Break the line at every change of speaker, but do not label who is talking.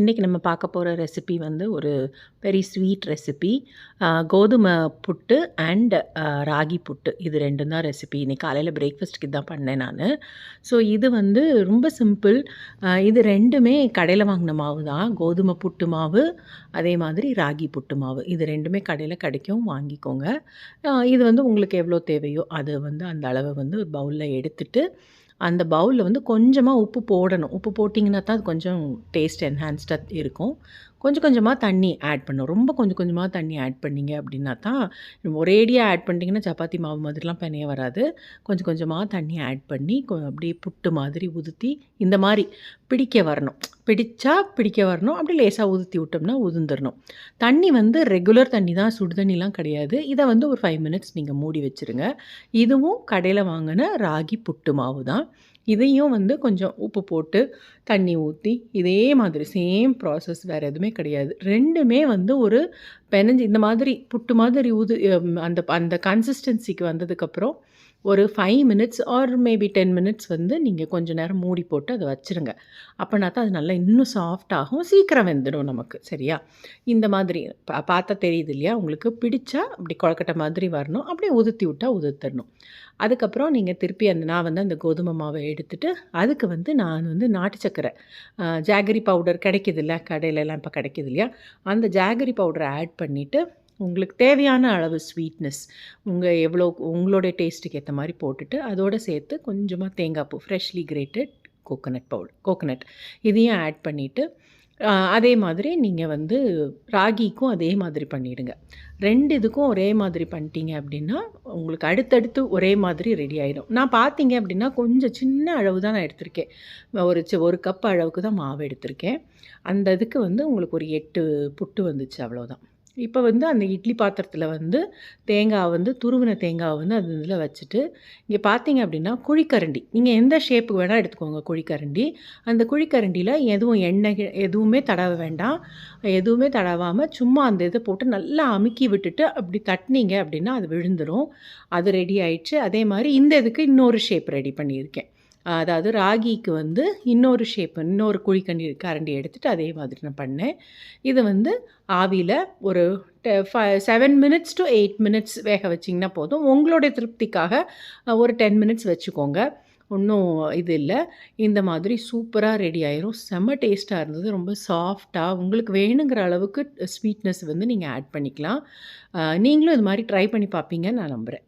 இன்றைக்கி நம்ம பார்க்க போகிற ரெசிபி வந்து ஒரு வெரி ஸ்வீட் ரெசிபி கோதுமை புட்டு அண்ட் ராகி புட்டு. இது ரெண்டும் தான் ரெசிபி இன்றைக்கி காலையில் பிரேக்ஃபாஸ்ட்டுக்கு தான் பண்ணேன் நான். ஸோ இது வந்து ரொம்ப சிம்பிள் இது ரெண்டுமே கடையில் வாங்கின மாவு தான். கோதுமை புட்டு மாவு அதே மாதிரி ராகி புட்டு மாவு. இது ரெண்டுமே கடையில் கிடைக்கும். வாங்கிக்கோங்க. இது வந்து உங்களுக்கு எவ்வளோ தேவையோ அது வந்து அந்த அளவை வந்து ஒரு பவுலில் எடுத்துகிட்டு அந்த பவுலில் வந்து கொஞ்சமாக உப்பு போடணும். உப்பு போட்டிங்கன்னா தான் அது கொஞ்சம் டேஸ்ட் என்ஹான்ஸ்டாக இருக்கும். கொஞ்சம் கொஞ்சமாக தண்ணி ஆட் பண்ணணும். ரொம்ப கொஞ்சம் கொஞ்சமாக தண்ணி ஆட் பண்ணிங்க அப்படின்னா தான் ஒரேடியாக ஆட் பண்ணிட்டீங்கன்னா சப்பாத்தி மாவு மாதிரிலாம் பெனைய வராது. கொஞ்சம் கொஞ்சமாக தண்ணி ஆட் பண்ணி அப்படியே புட்டு மாதிரி உதுத்தி இந்த மாதிரி பிடிக்க வரணும். பிடிச்சா பிடிக்க வரணும். அப்படி லேசாக உதுத்தி விட்டோம்னா உதுந்துடணும் தண்ணி வந்து ரெகுலர் தண்ணி தான். சுடு தண்ணிலாம் கிடையாது. இதை வந்து ஒரு ஃபைவ் மினிட்ஸ் நீங்கள் மூடி வச்சுருங்க. இதுவும் கடையில் வாங்கின ராகி புட்டு மாவு தான். இதையும் வந்து கொஞ்சம் உப்பு போட்டு தண்ணி ஊற்றி இதே மாதிரி சேம் ப்ராசஸ் வேறு எதுவுமே கிடையாது. ரெண்டுமே வந்து ஒரு பெனஞ்சு இந்த மாதிரி புட்டு மாதிரி ஊது அந்த அந்த கன்சிஸ்டன்சிக்கு வந்ததுக்கப்புறம் ஒரு five minutes or maybe ten minutes வந்து நீங்கள் கொஞ்சம் நேரம் மூடி போட்டு அதை வச்சுருங்க. அப்போனா தான் அது நல்லா இன்னும் சாஃப்ட் ஆகும் சீக்கிரம் வெந்துடும் நமக்கு சரியா? இந்த மாதிரி பா பார்த்தா தெரியுது இல்லையா? உங்களுக்கு பிடிச்சா அப்படி குழக்கட்டை மாதிரி வரணும் அப்படியே உதுத்தி விட்டால் உதுத்தரணும் அதுக்கப்புறம் நீங்கள் திருப்பி அந்த நான் வந்து அந்த கோதுமை மாவை எடுத்துகிட்டு அதுக்கு வந்து நான் வந்து நாட்டு சக்கரை ஜாகரி பவுடர் கிடைக்கிது இல்லை? கடையிலலாம் இப்போ கிடைக்கிது இல்லையா? அந்த ஜாகரி பவுடரை ஆட் பண்ணிவிட்டு உங்களுக்கு தேவையான அளவு ஸ்வீட்னஸ் உங்கள் எவ்வளோ உங்களுடைய டேஸ்ட்டுக்கு ஏற்ற மாதிரி போட்டுட்டு அதோடு சேர்த்து கொஞ்சமாக தேங்காய் பூ freshly grated coconut powder coconut இதையும் ஆட் பண்ணிவிட்டு அதே மாதிரி நீங்கள் வந்து ராகிக்கும் அதே மாதிரி பண்ணிவிடுங்க ரெண்டு இதுக்கும் ஒரே மாதிரி பண்ணிட்டீங்க அப்படின்னா உங்களுக்கு அடுத்தடுத்து ஒரே மாதிரி ரெடி ஆகிடும் நான் பார்த்தீங்க அப்படின்னா கொஞ்சம் சின்ன அளவு தான் நான் எடுத்திருக்கேன். ஒரு ஒரு கப் அளவுக்கு தான் மாவு எடுத்திருக்கேன். அந்த இதுக்கு வந்து உங்களுக்கு ஒரு எட்டு புட்டு வந்துச்சு அவ்வளோதான் இப்போ வந்து அந்த இட்லி பாத்திரத்தில் வந்து தேங்காய் வந்து துருவின தேங்காய் வந்து அது இதில் வச்சுட்டு இங்கே பார்த்தீங்க அப்படின்னா குழிக்கரண்டி. நீங்கள் எந்த ஷேப்புக்கு வேணால் எடுத்துக்கோங்க குழிக்கரண்டி. அந்த குழிக்கரண்டியில் எதுவும் எண்ணெய் எதுவுமே தடவ வேண்டாம். எதுவுமே தடவாமல் சும்மா அந்த இதை போட்டு நல்லா அமுக்கி விட்டுட்டு அப்படி தட்டினீங்க அப்படின்னா அது விழுந்துடும் அது ரெடி ஆயிடுச்சு. அதே மாதிரி இந்த இதுக்கு இன்னொரு ஷேப் ரெடி பண்ணியிருக்கேன். அதாவது ராகிக்கு வந்து இன்னொரு ஷேப் இன்னொரு குழிக்கண்டி கரண்டி எடுத்துகிட்டு அதே மாதிரி நான் பண்ணேன். இது வந்து ஆவியில் ஒரு seven minutes to eight minutes வேக வச்சிங்கன்னா போதும். உங்களுடைய திருப்திக்காக ஒரு டென் மினிட்ஸ் வச்சுக்கோங்க. ஒன்றும் இது இல்லை. இந்த மாதிரி சூப்பராக ரெடி ஆயிரும். செம்ம டேஸ்ட்டாக இருந்தது. ரொம்ப சாஃப்டாக உங்களுக்கு வேணுங்கிற அளவுக்கு ஸ்வீட்னஸ் வந்து நீங்கள் ஆட் பண்ணிக்கலாம். நீங்களும் இது மாதிரி ட்ரை பண்ணி பார்ப்பீங்கன்னு நான் நம்புகிறேன்